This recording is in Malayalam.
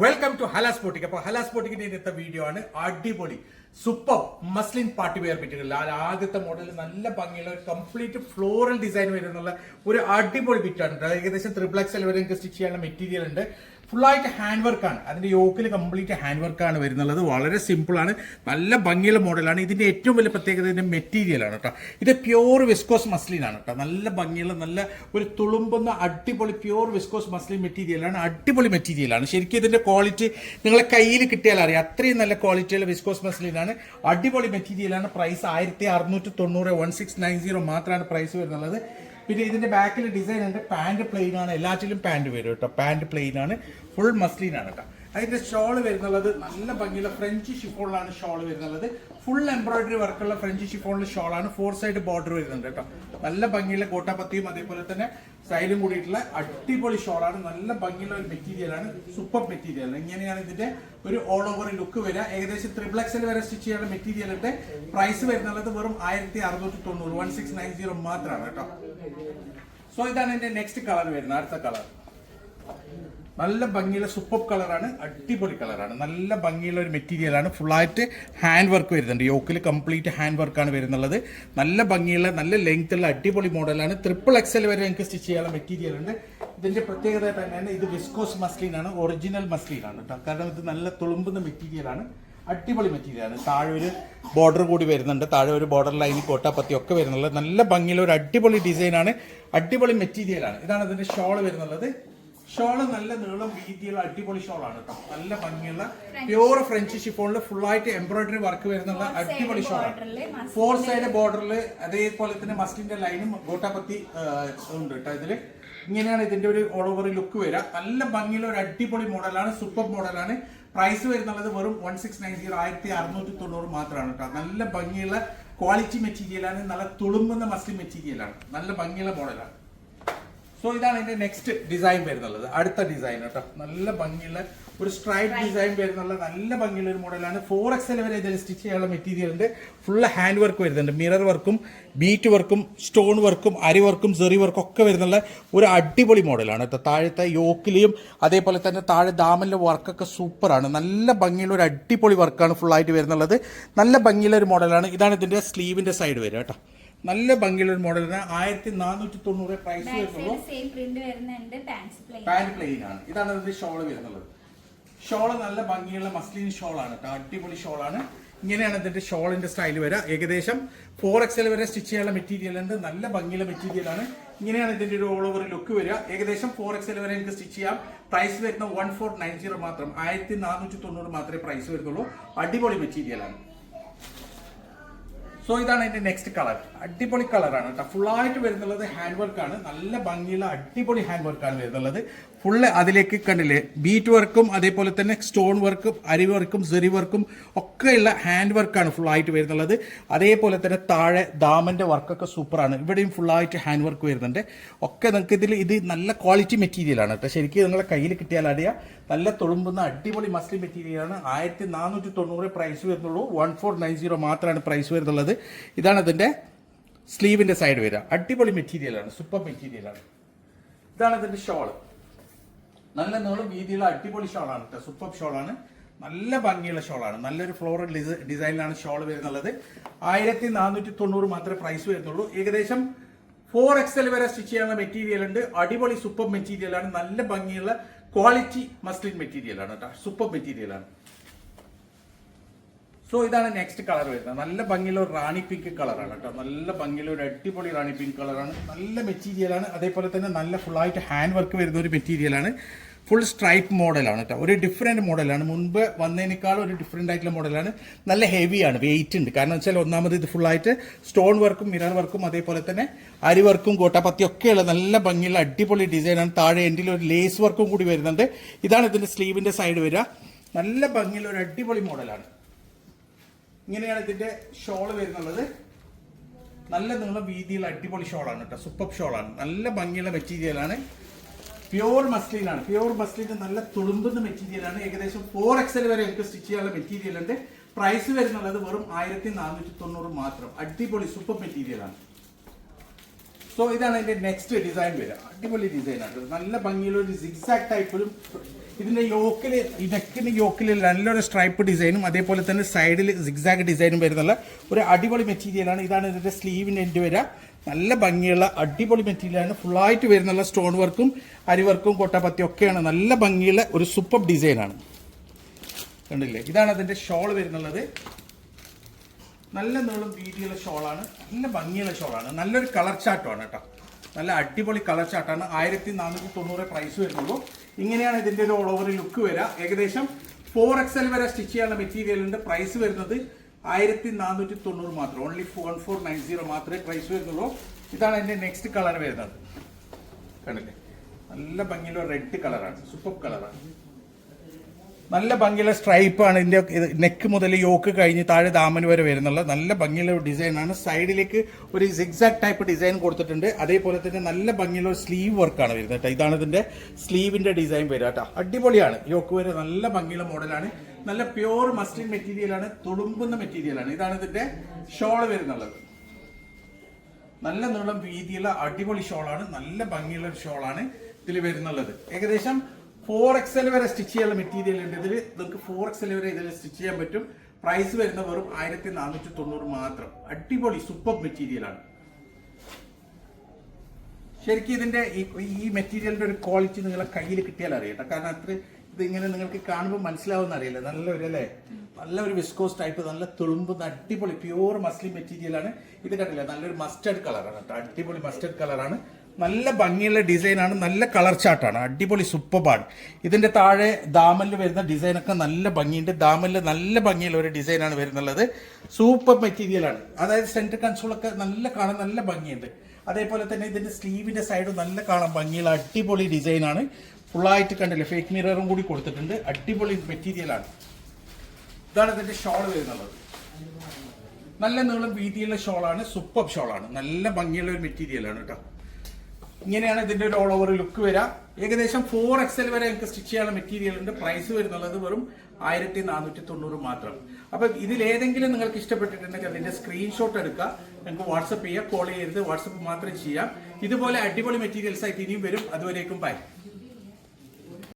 വെൽക്കം ടു ഹലാസ് പോട്ടിക് അപ്പോൾ ഹലാസ് പോട്ടിക്കിന്റെ ഇന്നത്തെ വീഡിയോ ആണ്. അടിപൊളി. സൂപ്പർ മസ്ലിൻ പാർട്ടി വെയർ ബിറ്റുകൾ ആ ആദ്യത്തെ മോഡൽ നല്ല ഭംഗിയുള്ള ഒരു കംപ്ലീറ്റ് ഫ്ലോറൽ ഡിസൈൻ വരുന്നുള്ള ഒരു അടിപൊളി ബിറ്റാണ്. ഏകദേശം ത്രിപ്ലക്സ് വരെ സ്റ്റിച്ച് ചെയ്യാനുള്ള മെറ്റീരിയൽ ഉണ്ട്. ഫുള്ളായിട്ട് ഹാൻഡ് വർക്കാണ് അതിന്റെ യോക്കിൽ കംപ്ലീറ്റ് ഹാൻഡ് വർക്കാണ് വരുന്നുള്ളത്. വളരെ സിമ്പിൾ ആണ് നല്ല ഭംഗിയുള്ള മോഡലാണ് ഇതിന്റെ ഏറ്റവും വലിയ പ്രത്യേകത ഇതിന്റെ മെറ്റീരിയലാണ് കേട്ടോ ഇത് പ്യൂർ വിസ്കോസ് മസ്ലിൻ ആണ് കേട്ടോ നല്ല ഭംഗിയുള്ള നല്ല ഒരു തുളുമ്പുന്ന അടിപൊളി പ്യൂർ വിസ്കോസ് മസ്ലിൻ മെറ്റീരിയലാണ് അടിപൊളി മെറ്റീരിയലാണ് ശരിക്കും ഇതിന്റെ ക്വാളിറ്റി നിങ്ങളെ കയ്യിൽ കിട്ടിയാൽ അറിയാം. അത്രയും നല്ല ക്വാളിറ്റിയുള്ള വിസ്കോസ് മസ്ലിനാണ് അടിപൊളി മെറ്റീരിയലാണ് പ്രൈസ് ആയിരത്തി അറുന്നൂറ്റി തൊണ്ണൂറ് വൺ സിക്സ് നയൻ സീറോ മാത്രമാണ് പ്രൈസ് വരുന്നുള്ളത്. പിന്നെ ഇതിന്റെ ബാക്കിൽ ഡിസൈൻ ഉണ്ട്. പാന്റ് പ്ലെയിൻ ആണ്. എല്ലാറ്റിലും പാന്റ് വരും കേട്ടോ. പാന്റ് പ്ലെയിൻ ആണ്. ഫുൾ മസ്ലിൻ ആണ് കേട്ടോ. അതിന്റെ ഷോൾ വരുന്നുള്ളത് നല്ല ഭംഗിയുള്ള ഫ്രഞ്ച് ഷിഫോണിലാണ് ഷോൾ വരുന്നുള്ളത്. ഫുൾ എംബ്രോയിഡറി വർക്കുള്ള ഫ്രഞ്ച് ഷിഫോണിലെ ഷോളാണ് ഫോർ സൈഡ് ബോർഡർ വരുന്നുണ്ട് കേട്ടോ. നല്ല ഭംഗിയുള്ള കോട്ടാപ്പത്തിയും അതേപോലെ തന്നെ സ്റ്റൈലും കൂടിയിട്ടുള്ള അടിപൊളി ഷോളാണ് നല്ല ഭംഗിയുള്ള ഒരു മെറ്റീരിയലാണ് സൂപ്പർ മെറ്റീരിയൽ ഇങ്ങനെയാണ് ഇതിന്റെ ഒരു ഓൾ ഓവർ ലുക്ക് വരിക. ഏകദേശം ത്രിപ്ലക്സിൽ വരെ സ്റ്റിച്ച് ചെയ്യുന്ന മെറ്റീരിയലിന്റെ പ്രൈസ് വരുന്നുള്ളത് വെറും ആയിരത്തി അറുന്നൂറ്റി തൊണ്ണൂറ് വൺ സിക്സ് നയൻ സീറോ മാത്രമാണ് കേട്ടോ. സോ ഇതാണ് എന്റെ നെക്സ്റ്റ് കളർ വരുന്നത്. അടുത്ത കളർ നല്ല ഭംഗിയുള്ള സൂപ്പർ കളറാണ് അടിപൊളി കളറാണ് നല്ല ഭംഗിയുള്ള ഒരു മെറ്റീരിയലാണ് ഫുള്ളായിട്ട് ഹാൻഡ് വർക്ക് വരുന്നുണ്ട്. യോക്കിൽ കംപ്ലീറ്റ് ഹാൻഡ് വർക്കാണ് വരുന്നുള്ളത്. നല്ല ഭംഗിയുള്ള നല്ല ലെങ്ത്തുള്ള അടിപൊളി മോഡലാണ് ട്രിപ്പിൾ എക്സൽ വരെ ഞങ്ങൾക്ക് സ്റ്റിച്ച് ചെയ്യാനുള്ള മെറ്റീരിയൽ ഉണ്ട്. ഇതിന്റെ പ്രത്യേകത തന്നെയാണ് ഇത് വിസ്കോസ് മസ്ലിൻ ആണ് ഒറിജിനൽ മസ്ലിൻ ആണ് കേട്ടോ കാരണം ഇത് നല്ല തുളുമ്പുന്ന മെറ്റീരിയലാണ് അടിപൊളി മെറ്റീരിയലാണ് താഴെ ഒരു ബോർഡർ കൂടി വരുന്നുണ്ട്. താഴെ ഒരു ബോർഡർ ലൈൻ കോട്ടാപ്പത്തി ഒക്കെ വരുന്നുള്ളത്. നല്ല ഭംഗിയുള്ള ഒരു അടിപൊളി ഡിസൈനാണ് അടിപൊളി മെറ്റീരിയലാണ് ഇതാണ് ഇതിന്റെ ഷോൾ വരുന്നുള്ളത്. ഷോൾ നല്ല നീളം വീതിയുള്ള അടിപൊളി ഷോളാണ് കേട്ടോ നല്ല ഭംഗിയുള്ള പ്യൂർ ഫ്രഞ്ച് ഷിഫോണിൽ ഫുൾ ആയിട്ട് എംബ്രോയിഡറി വർക്ക് വരുന്നുള്ള അടിപൊളി ഷോളാണ്. ഫോർ സൈഡ് ബോർഡറിൽ അതേപോലെ തന്നെ മസ്റ്റിന്റെ ലൈനും ഗോട്ടാപത്തി ഉണ്ട് കേട്ടോ ഇതിൽ. ഇങ്ങനെയാണ് ഇതിന്റെ ഒരു ഓൾ ഓവർ ലുക്ക് വരിക നല്ല ഭംഗിയുള്ള ഒരു അടിപൊളി മോഡലാണ് സൂപ്പർ മോഡലാണ്. പ്രൈസ് വരുന്നുള്ളത് വെറും വൺ സിക്സ് നയൻ സീറോ ആയിരത്തി അറുന്നൂറ്റി തൊണ്ണൂറ് മാത്രമാണ് കേട്ടോ നല്ല ഭംഗിയുള്ള ക്വാളിറ്റി മെറ്റീരിയലാണ് നല്ല തുളുമ്പുന്ന മസ്ലിൻ മെറ്റീരിയലാണ് നല്ല ഭംഗിയുള്ള മോഡലാണ് സോ ഇതാണ് ഇതിന്റെ നെക്സ്റ്റ് ഡിസൈൻ വരുന്നുള്ളത്. അടുത്ത ഡിസൈൻ കേട്ടോ. നല്ല ഭംഗിയുള്ള ഒരു സ്ട്രൈപ്പ് ഡിസൈൻ വരുന്നുള്ള നല്ല ഭംഗിയുള്ള ഒരു മോഡലാണ് ഫോർ എക്സൽ വരെ ഇതിൽ സ്റ്റിച്ച് ചെയ്യാനുള്ള മെറ്റീരിയൽ ഉണ്ട്. ഫുള്ള് ഹാൻഡ് വർക്ക് വരുന്നുണ്ട്. മിറർ വർക്കും ബീറ്റ് വർക്കും സ്റ്റോൺ വർക്കും അരി വർക്കും സെറി വർക്കും ഒക്കെ വരുന്നുള്ള ഒരു അടിപൊളി മോഡലാണ് കേട്ടോ. താഴത്തെ യോക്കിലെയും അതേപോലെ തന്നെ താഴെ ദാമലിലെ വർക്കൊക്കെ സൂപ്പറാണ് നല്ല ഭംഗിയുള്ള ഒരു അടിപൊളി വർക്കാണ് ഫുള്ളായിട്ട് വരുന്നുള്ളത്. നല്ല ഭംഗിയുള്ള ഒരു മോഡലാണ് ഇതാണ് ഇതിന്റെ സ്ലീവിന്റെ സൈഡ് വരിക കേട്ടോ. നല്ല ഭംഗിയുള്ള ഒരു മോഡലാണ് ആയിരത്തി നാനൂറ്റി തൊണ്ണൂറ് പ്രൈസ് വരുന്നുള്ളൂ. പാന്റ് പ്ലെയിൻ ആണ്. ഇതാണ് അതിന്റെ ഷോൾ വരുന്നുള്ളത്. ഷോൾ നല്ല ഭംഗിയുള്ള മസ്ലിൻ ഷോളാണ് ആണ് അടിപൊളി ഷോളാണ് ഇങ്ങനെയാണ് ഇതിന്റെ ഷോളിന്റെ സ്റ്റൈൽ വരിക. ഏകദേശം ഫോർ എക്സൽ വരെ സ്റ്റിച്ച് ചെയ്യാനുള്ള മെറ്റീരിയൽ ഉണ്ട്. നല്ല ഭംഗിയുള്ള മെറ്റീരിയൽ ആണ്. ഇങ്ങനെയാണ് ഇതിന്റെ ഒരു ഓൾ ഓവർ ലുക്ക് വരിക. ഏകദേശം ഫോർ എക്സൽ വരെ എനിക്ക് സ്റ്റിച്ച് ചെയ്യാം. പ്രൈസ് വരുന്ന വൺ ഫോർ നയൻ സീറോ മാത്രം ആയിരത്തി നാനൂറ്റി തൊണ്ണൂറ് മാത്രമേ പ്രൈസ് വരുന്നുള്ളൂ. അടിപൊളി മെറ്റീരിയൽ ആണ്. സോ ഇതാണ് അതിന്റെ നെക്സ്റ്റ് കളർ അടിപൊളി കളറാണ് കേട്ടോ. ഫുള്ളായിട്ട് വരുന്നുള്ളത് ഹാൻഡ് വർക്കാണ് നല്ല ഭംഗിയുള്ള അടിപൊളി ഹാൻഡ് വർക്കാണ് വരുന്നുള്ളത്. ഫുള്ള് അതിലേക്ക് കണ്ടില്ലേ? ബീറ്റ് വർക്കും അതേപോലെ തന്നെ സ്റ്റോൺ വർക്കും അരി വർക്കും സെറി വർക്കും ഒക്കെയുള്ള ഹാൻഡ് വർക്കാണ് ഫുള്ളായിട്ട് വരുന്നുള്ളത്. അതേപോലെ തന്നെ താഴെ ദാമന്റെ വർക്കൊക്കെ സൂപ്പറാണ് ഇവിടെയും ഫുള്ളായിട്ട് ഹാൻഡ് വർക്ക് വരുന്നുണ്ട്. ഒക്കെ നിങ്ങൾക്ക് ഇതിൽ ഇത് നല്ല ക്വാളിറ്റി മെറ്റീരിയലാണ് കേട്ടോ. ശരിക്കും നിങ്ങളെ കയ്യിൽ കിട്ടിയാൽ അറിയാം. നല്ല തുളുമ്പുന്ന അടിപൊളി മസ്ലി മെറ്റീരിയലാണ് ആയിരത്തി നാനൂറ്റി തൊണ്ണൂറ് പ്രൈസ് വരുന്നുള്ളൂ. വൺ ഫോർ നയൻ സീറോ മാത്രമാണ് പ്രൈസ് വരുന്നുള്ളത്. ഇതാണ് അതിന്റെ സ്ലീവിന്റെ സൈഡ് വരിക. അടിപൊളി മെറ്റീരിയലാണ് സൂപ്പർ മെറ്റീരിയലാണ് ഇതാണ് ഇതിന്റെ ഷോൾ നല്ല നീളം വീതിയുള്ള അടിപൊളി ഷോളാണ് കേട്ടോ സൂപ്പർ ഷോളാണ് നല്ല ഭംഗിയുള്ള ഷോളാണ് നല്ലൊരു ഫ്ലോറൽ ഡിസൈനിലാണ് ഷോൾ വരുന്നുള്ളത്. ആയിരത്തി നാനൂറ്റി തൊണ്ണൂറ് മാത്രമേ പ്രൈസ് വരുന്നുള്ളൂ. ഏകദേശം ഫോർ എക്സൽ വരെ സ്റ്റിച്ച് ചെയ്യാനുള്ള മെറ്റീരിയൽ ഉണ്ട്. അടിപൊളി സൂപ്പർ മെറ്റീരിയലാണ് നല്ല ഭംഗിയുള്ള ക്വാളിറ്റി മസ്ലിൻ മെറ്റീരിയലാണ് കേട്ടോ സൂപ്പർ മെറ്റീരിയലാണ് സോ ഇതാണ് നെക്സ്റ്റ് കളർ വരുന്നത്. നല്ല ഭംഗിയുള്ള റാണി പിങ്ക് കളറാണ് കേട്ടോ. നല്ല ഭംഗിയുള്ള ഒരു അടിപൊളി റാണി പിങ്ക് കളറാണ് നല്ല മെറ്റീരിയലാണ് അതേപോലെ തന്നെ നല്ല ഫുള്ളായിട്ട് ഹാൻഡ് വർക്ക് വരുന്ന ഒരു മെറ്റീരിയലാണ് ഫുൾ സ്ട്രൈപ്പ് മോഡലാണ് കേട്ടോ. ഒരു ഡിഫറെന്റ് മോഡലാണ് മുൻപ് വന്നതിനേക്കാൾ ഒരു ഡിഫറെന്റ് ആയിട്ടുള്ള മോഡലാണ് നല്ല ഹെവിയാണ് വെയിറ്റ് ഉണ്ട്. കാരണം വെച്ചാൽ ഒന്നാമത് ഇത് ഫുള്ളായിട്ട് സ്റ്റോൺ വർക്കും മിറർ വർക്കും അതേപോലെ തന്നെ അരി വർക്കും കോട്ടാപ്പത്തി ഒക്കെയുള്ള നല്ല ഭംഗിയുള്ള അടിപൊളി ഡിസൈനാണ് താഴെ എൻഡിൽ ഒരു ലേസ് വർക്കും കൂടി വരുന്നുണ്ട്. ഇതാണ് ഇതിന്റെ സ്ലീവിന്റെ സൈഡ് വരിക. നല്ല ഭംഗിയുള്ള ഒരു അടിപൊളി മോഡലാണ് ഇങ്ങനെയാണ് ഇതിന്റെ ഷോൾ വരുന്നുള്ളത്. നല്ല നീളം വീതിയുള്ള അടിപൊളി ഷോളാണ് കേട്ടോ. സൂപ്പർ ഷോളാണ് നല്ല ഭംഗിയുള്ള മെറ്റീരിയലാണ് പ്യൂർ മസ്ലിൻ ആണ്. പ്യൂർ മസ്ലിൻ നല്ല തുളുമ്പുന്ന മെറ്റീരിയലാണ് ഏകദേശം ഫോർ എക്സൽ വരെ എനിക്ക് സ്റ്റിച്ച് ചെയ്യാനുള്ള മെറ്റീരിയൽ ഉണ്ട്. പ്രൈസ് വരുന്നുള്ളത് വെറും ആയിരത്തി നാനൂറ്റി തൊണ്ണൂറ് മാത്രം. അടിപൊളി സൂപ്പർ മെറ്റീരിയലാണ് സോ ഇതാണ് അതിന്റെ നെക്സ്റ്റ് ഡിസൈൻ വരിക. അടിപൊളി ഡിസൈൻ ആണ്. നല്ല ഭംഗിയുള്ള ഒരു സിക്സാക്ട് ടൈപ്പിലും ഇതിന്റെ യോക്കിൽ ഈ നെക്കിന് യോക്കിൽ നല്ലൊരു സ്ട്രൈപ്പ് ഡിസൈനും അതേപോലെ തന്നെ സൈഡിൽ സിഗ്സാഗ് ഡിസൈനും വരുന്നുള്ള ഒരു അടിപൊളി മെറ്റീരിയലാണ് ഇതാണ് ഇതിന്റെ സ്ലീവിന്റെ എൻഡ് വരിക. നല്ല ഭംഗിയുള്ള അടിപൊളി മെറ്റീരിയലാണ് ഫുള്ളായിട്ട് വരുന്നുള്ള സ്റ്റോൺ വർക്കും അരി വർക്കും കൊട്ടപ്പത്തി ഒക്കെയാണ്. നല്ല ഭംഗിയുള്ള ഒരു സൂപ്പർ ഡിസൈനാണ് കണ്ടില്ലേ? ഇതാണ് അതിന്റെ ഷോൾ വരുന്നുള്ളത്. നല്ല നീളം വീതിയുള്ള ഷോളാണ്. നല്ല ഭംഗിയുള്ള ഷോളാണ്. നല്ലൊരു കളർ ചാട്ടമാണ് കേട്ടോ. നല്ല അടിപൊളി കളർ ചാട്ടാണ് ആയിരത്തി നാനൂറ്റി തൊണ്ണൂറ് പ്രൈസ് വരുന്നുള്ളൂ. ഇങ്ങനെയാണ് ഇതിന്റെ ഒരു ഓൾ ഓവർ ലുക്ക് വരിക ഏകദേശം ഫോർ എക്സൽ വരെ സ്റ്റിച്ച് ചെയ്യാനുള്ള മെറ്റീരിയൽ ഉണ്ട്. പ്രൈസ് വരുന്നത് ആയിരത്തി നാനൂറ്റി തൊണ്ണൂറ് മാത്രം. Only one four nine zero മാത്രമേ പ്രൈസ് വരുന്നുള്ളൂ. ഇതാണ് എന്റെ നെക്സ്റ്റ് കളർ വരുന്നത്. കണ്ടില്ലേ? നല്ല ഭംഗിയുള്ള റെഡ് കളറാണ് സൂപ്പർ കളറാണ് നല്ല ഭംഗിയുള്ള സ്ട്രൈപ്പാണ് ഇതിന്റെ നെക്ക് മുതൽ യോക്ക് കഴിഞ്ഞ് താഴെ ദാമൻ വരെ വരുന്നുള്ള നല്ല ഭംഗിയുള്ള ഡിസൈനാണ് സൈഡിലേക്ക് ഒരു സിക്സാക്ട് ടൈപ്പ് ഡിസൈൻ കൊടുത്തിട്ടുണ്ട്. അതേപോലെ തന്നെ നല്ല ഭംഗിയുള്ള സ്ലീവ് വർക്കാണ് വരുന്നത് കേട്ടോ. ഇതാണ് ഇതിന്റെ സ്ലീവിന്റെ ഡിസൈൻ വരിക കേട്ടോ. അടിപൊളിയാണ്. യോക്ക് വരെ നല്ല ഭംഗിയുള്ള മോഡലാണ് നല്ല പ്യുവർ മസ്ലിൻ മെറ്റീരിയലാണ് തുളുമ്പുന്ന മെറ്റീരിയലാണ് ഇതാണ് ഇതിന്റെ ഷോൾ വരുന്നുള്ളത്. നല്ല നീളം വീതിയുള്ള അടിപൊളി ഷോളാണ് നല്ല ഭംഗിയുള്ള ഷോളാണ് ഇതിൽ വരുന്നുള്ളത്. ഏകദേശം ഫോർ എക്സൽ വരെ സ്റ്റിച്ച് ചെയ്യാനുള്ള മെറ്റീരിയൽ ഉണ്ട്. ഇതിൽ നിങ്ങൾക്ക് ഫോർ എക്സൽ വരെ ഇതിൽ സ്റ്റിച്ച് ചെയ്യാൻ പറ്റും. പ്രൈസ് വരുന്ന വെറും ആയിരത്തി നാനൂറ്റി തൊണ്ണൂറ് മാത്രം. അടിപൊളി സൂപ്പർ മെറ്റീരിയലാണ് ശരിക്കും ഇതിന്റെ ഈ മെറ്റീരിയലിന്റെ ഒരു ക്വാളിറ്റി നിങ്ങളെ കയ്യിൽ കിട്ടിയാൽ അറിയട്ടെ. കാരണം അത്ര ഇത് ഇങ്ങനെ നിങ്ങൾക്ക് കാണുമ്പോൾ മനസ്സിലാവുന്ന അറിയില്ല. നല്ലൊരു അല്ലേ? നല്ലൊരു വിസ്കോസ് ടൈപ്പ് നല്ല തുളുമ്പുന്ന അടിപൊളി പ്യൂർ മസ്ലിൻ മെറ്റീരിയലാണ് ഇത് കണ്ടില്ല? നല്ലൊരു മസ്റ്റേഡ് കളറാണ് അടിപൊളി മസ്റ്റർഡ് കളറാണ് നല്ല ഭംഗിയുള്ള ഡിസൈനാണ് നല്ല കളർ ചാർട്ടാണ് അടിപൊളി സൂപ്പർബാണ് ഇതിന്റെ താഴെ ദാമലിൽ വരുന്ന ഡിസൈനൊക്കെ നല്ല ഭംഗിയുണ്ട്. ദാമലിൽ നല്ല ഭംഗിയുള്ള ഒരു ഡിസൈനാണ് വരുന്നുള്ളത്. സൂപ്പർ മെറ്റീരിയലാണ് അതായത് സെന്റർ കൺസോളൊക്കെ നല്ല കാണാൻ നല്ല ഭംഗിയുണ്ട്. അതേപോലെ തന്നെ ഇതിന്റെ സ്ലീവിന്റെ സൈഡും നല്ല കാണാൻ ഭംഗിയുള്ള അടിപൊളി ഡിസൈനാണ്. ഫുള്ളായിട്ട് കണ്ടില്ലേ ഫേക്ക് മിററും കൂടി കൊടുത്തിട്ടുണ്ട്. അടിപൊളി മെറ്റീരിയലാണ് ഇതാണ് ഇതിന്റെ ഷോൾ വരുന്നുള്ളത്. നല്ല നീളം വീതിയുള്ള ഷോളാണ് സൂപ്പർ ഷോളാണ് നല്ല ഭംഗിയുള്ള ഒരു മെറ്റീരിയലാണ് കേട്ടോ. ഇങ്ങനെയാണ് ഇതിന്റെ ഒരു ഓൾ ഓവർ ലുക്ക് വരാം ഏകദേശം ഫോർ എക്സൽ വരെ നിങ്ങൾക്ക് സ്റ്റിച്ച് ചെയ്യാനുള്ള മെറ്റീരിയൽ ഉണ്ട്. പ്രൈസ് വരുന്നുള്ളത് വെറും ആയിരത്തി നാനൂറ്റി തൊണ്ണൂറ് മാത്രം. അപ്പൊ ഇതിൽ ഏതെങ്കിലും നിങ്ങൾക്ക് ഇഷ്ടപ്പെട്ടിട്ടുണ്ടെങ്കിൽ അതിന്റെ സ്ക്രീൻഷോട്ട് എടുക്കുക. നിങ്ങൾക്ക് വാട്സപ്പ് ചെയ്യുക കോൾ ചെയ്യരുത്. വാട്സപ്പ് മാത്രം ചെയ്യാം. ഇതുപോലെ അടിപൊളി മെറ്റീരിയൽസ് ആയിട്ട് ഇനിയും വരും. അതുവരേക്കും ബൈ